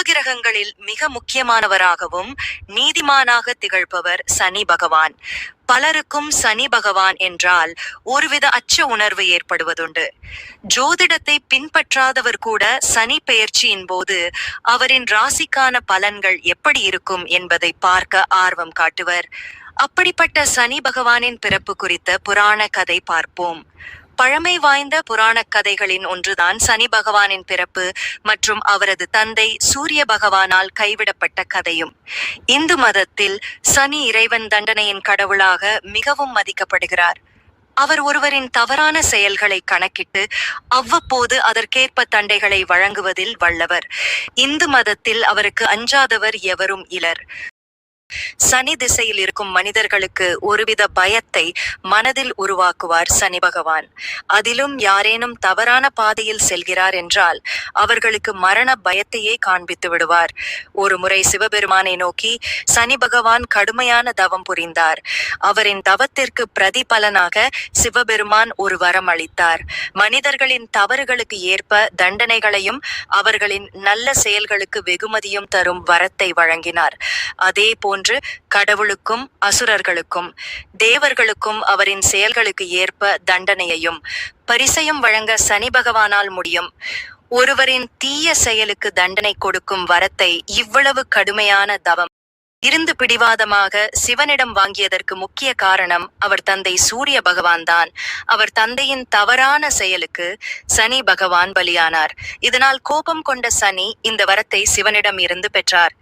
நவகிரகங்களில் மிக முக்கியமானவராகவும் நீதிமானாக திகழ்பவர் சனி பகவான். பலருக்கும் சனி பகவான் என்றால் ஒருவித அச்ச உணர்வு ஏற்படுவதுண்டு. ஜோதிடத்தை பின்பற்றாதவர் கூட சனி பெயர்ச்சியின் போது அவரின் ராசிக்கான பலன்கள் எப்படி இருக்கும் என்பதை பார்க்க ஆர்வம் காட்டுவர். அப்படிப்பட்ட சனி பகவானின் பிறப்பு குறித்த புராண கதை பார்ப்போம். பழமை வாய்ந்த புராணக் கதைகளின் ஒன்றுதான் சனி பகவானின் பிறப்பு மற்றும் அவரது தந்தை சூரிய பகவானால் கைவிடப்பட்ட கதையும். இந்து மதத்தில் சனி இறைவன் தண்டனையின் கடவுளாக மிகவும் மதிக்கப்படுகிறார். அவர் ஒருவரின் தவறான செயல்களை கணக்கிட்டு அவ்வப்போது அதற்கேற்ப தண்டைகளை வழங்குவதில் வல்லவர். இந்து மதத்தில் அவருக்கு அஞ்சாதவர் எவரும் இலர். சனி திசையில் இருக்கும் மனிதர்களுக்கு ஒருவித பயத்தை மனதில் உருவாக்குவார் சனி பகவான். அதிலும் யாரேனும் தவறான பாதையில் செல்கிறார் என்றால் அவர்களுக்கு மரண பயத்தையே காண்பித்து விடுவார். ஒரு முறை சிவபெருமானை நோக்கி சனி பகவான் கடுமையான தவம் புரிந்தார். அவரின் தவத்திற்கு பிரதிபலனாக சிவபெருமான் ஒரு வரம் அளித்தார். மனிதர்களின் தவறுகளுக்கு ஏற்ப தண்டனைகளையும் அவர்களின் நல்ல செயல்களுக்கு வெகுமதியும் தரும் வரத்தை வழங்கினார். அதே போன்று கடவுளுக்கும் அசுரர்களுக்கும் தேவர்களுக்கும் அவரின் செயல்களுக்கு ஏற்ப தண்டனையையும் பரிசையும் வழங்க சனி பகவானால் முடியும். ஒருவரின் தீய செயலுக்கு தண்டனை கொடுக்கும் வரத்தை இவ்வளவு கடுமையான தவம். இருந்து பிடிவாதமாக சிவனிடம் வாங்கியதற்கு முக்கிய காரணம் அவர் தந்தை சூரிய பகவான் தான். அவர் தந்தையின் தவறான செயலுக்கு சனி பகவான் பலியானார். இதனால் கோபம் கொண்ட சனி இந்த வரத்தை சிவனிடம் இருந்து பெற்றார்.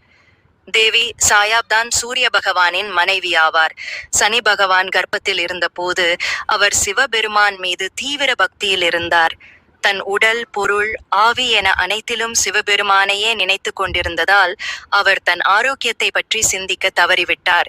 தேவி சாயாப்தான் சூரிய பகவானின் மனைவி ஆவார். சனி பகவான் கர்ப்பத்தில் இருந்தபோது அவர் சிவபெருமான் மீது தீவிர பக்தியில் இருந்தார். தன் உடல் பொருள் ஆவி என அனைத்திலும் சிவபெருமானையே நினைத்து கொண்டிருந்ததால் அவர் தன் ஆரோக்கியத்தை பற்றி சிந்திக்க தவறிவிட்டார்.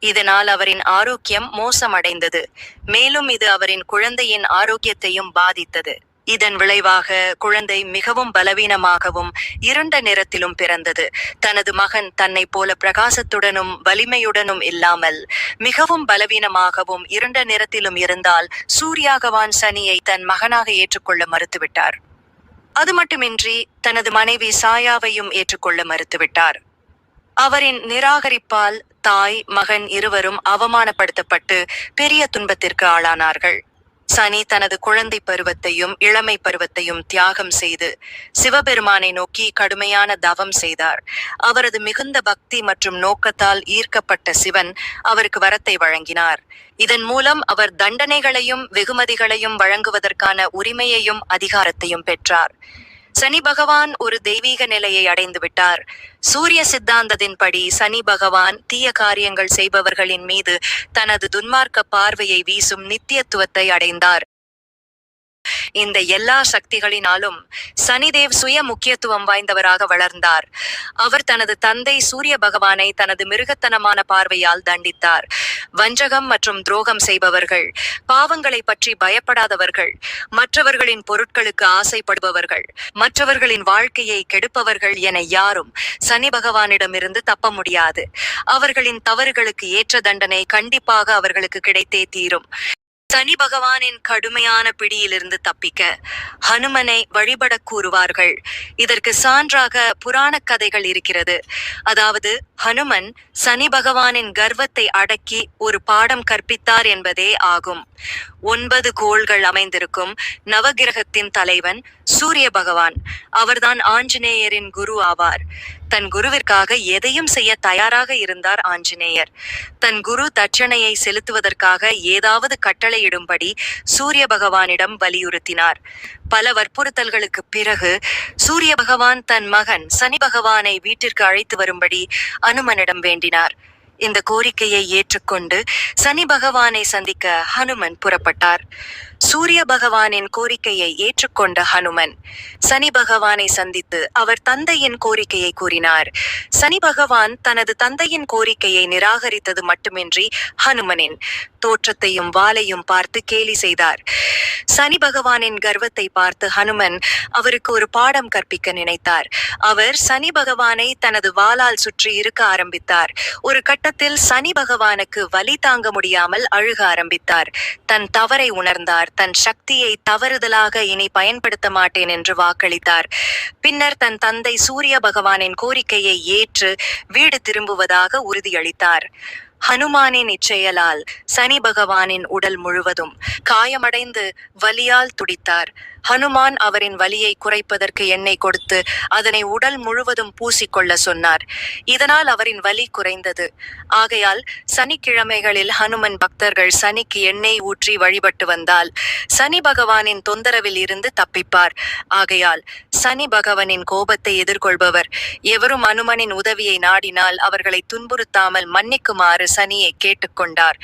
இதனால் அவரின் ஆரோக்கியம் மோசமடைந்தது. மேலும் இது அவரின் குழந்தையின் ஆரோக்கியத்தையும் பாதித்தது. இதன் விளைவாக குழந்தை மிகவும் பலவீனமாகவும் இருண்ட நிறத்திலும் பிறந்தது. தனது மகன் தன்னை போல பிரகாசத்துடனும் வலிமையுடனும் இல்லாமல் மிகவும் பலவீனமாகவும் இருண்ட நிறத்திலும் இருந்தால் சூர்யாகவான் சனியை தன் மகனாக ஏற்றுக்கொள்ள மறுத்துவிட்டார். அது மட்டுமின்றி தனது மனைவி சாயாவையும் ஏற்றுக்கொள்ள மறுத்துவிட்டார். அவரின் நிராகரிப்பால் தாய் மகன் இருவரும் அவமானப்படுத்தப்பட்டு பெரிய துன்பத்திற்கு ஆளானார்கள். சனி தனது குழந்தை பருவத்தையும் இளமை பருவத்தையும் தியாகம் செய்து சிவபெருமானை நோக்கி கடுமையான தவம் செய்தார். அவரது மிகுந்த பக்தி மற்றும் நோக்கத்தால் ஈர்க்கப்பட்ட சிவன் அவருக்கு வரத்தை வழங்கினார். இதன் மூலம் அவர் தண்டனைகளையும் வெகுமதிகளையும் வழங்குவதற்கான உரிமையையும் அதிகாரத்தையும் பெற்றார். சனி பகவான் ஒரு தெய்வீக நிலையை அடைந்து விட்டார் சூரிய சித்தாந்தத்தின்படி சனி பகவான் தீய காரியங்கள் செய்பவர்களின் மீது தனது துன்மார்க்க பார்வையை வீசும் நித்தியத்துவத்தை அடைந்தார். இந்த எல்லா சக்திகளினாலும் சனிதேவ் சுய முக்கியத்துவம் வாய்ந்தவராக வளர்ந்தார். அவர் தனது தந்தை சூரிய பகவானை தனது மிருகத்தனமான பார்வையால் தண்டித்தார். வஞ்சகம் மற்றும் துரோகம் செய்பவர்கள் பாவங்களை பற்றி பயப்படாதவர்கள் மற்றவர்களின் பொருட்களுக்கு ஆசைப்படுபவர்கள் மற்றவர்களின் வாழ்க்கையை கெடுப்பவர்கள் என யாரும் சனி பகவானிடமிருந்து தப்ப முடியாது. அவர்களின் தவறுகளுக்கு ஏற்ற தண்டனை கண்டிப்பாக அவர்களுக்கு கிடைத்தே தீரும். சனி பகவானின் கடுமையான பிடியிலிருந்து தப்பிக்க ஹனுமனை வழிபட கூறுவார்கள். இதற்கு சான்றாக புராணக் கதைகள் இருக்கிறது. அதாவது ஹனுமன் சனி பகவானின் கர்வத்தை அடக்கி ஒரு பாடம் கற்பித்தார் என்பதே ஆகும். ஒன்பது கோள்கள் அமைந்திருக்கும் நவகிரகத்தின் தலைவன் சூரிய பகவான். அவர்தான் ஆஞ்சநேயரின் குரு ஆவார். தன் குருவிற்காக எதையும் செய்ய தயாராக இருந்தார் ஆஞ்சநேயர். தன் குரு தட்சணையை செலுத்துவதற்காக ஏதாவது கட்டளையிடும்படி சூரிய பகவானிடம் வலியுறுத்தினார். பல வற்புறுத்தல்களுக்கு பிறகு சூரிய பகவான் தன் மகன் சனி பகவானை வீட்டிற்கு அழைத்து வரும்படி அனுமனிடம் வேண்டினார். இந்த கோரிக்கையை ஏற்றுக்கொண்டு சனி பகவானை சந்திக்க ஹனுமன் புறப்பட்டார். சூரிய பகவானின் கோரிக்கையை ஏற்றுக்கொண்ட ஹனுமன் சனி பகவானை சந்தித்து அவர் தந்தையின் கோரிக்கையை கூறினார். சனி பகவான் தனது தந்தையின் கோரிக்கையை நிராகரித்தது மட்டுமின்றி ஹனுமனின் தோற்றத்தையும் வாளையும் பார்த்து கேலி செய்தார். சனி பகவானின் கர்வத்தை பார்த்து ஹனுமன் அவருக்கு ஒரு பாடம் கற்பிக்க நினைத்தார். அவர் சனி பகவானை தனது வாளால் சுற்றி இருக்க ஆரம்பித்தார். ஒரு கட்ட கட்டத்தில் சனி பகவானுக்கு வலி தாங்க முடியாமல் அழுக ஆரம்பித்தார். தன் தவறை உணர்ந்தார். தன் சக்தியை தவறுதலாக இனி பயன்படுத்த மாட்டேன் என்று வாக்களித்தார். பின்னர் தன் தந்தை சூரிய பகவானின் கோரிக்கையை ஏற்று வீடு திரும்புவதாக உறுதியளித்தார். ஹனுமானின் இச்செயலால் சனி பகவானின் உடல் முழுவதும் காயமடைந்து வலியால் துடித்தார். ஹனுமான் அவரின் வலியை குறைப்பதற்கு எண்ணெய் கொடுத்து அதனை உடல் முழுவதும் பூசிக்கொள்ள சொன்னார். இதனால் அவரின் வலி குறைந்தது. ஆகையால் சனிக்கிழமைகளில் ஹனுமன் பக்தர்கள் சனிக்கு எண்ணெய் ஊற்றி வழிபட்டு வந்தால் சனி பகவானின் தொந்தரவில் இருந்து தப்பிப்பார். ஆகையால் சனி பகவானின் கோபத்தை எதிர்கொள்பவர் எவரும் அனுமனின் உதவியை நாடினால் அவர்களை துன்புறுத்தாமல் மன்னிக்குமாறு சனியை கேட்டுக்கொண்டார்.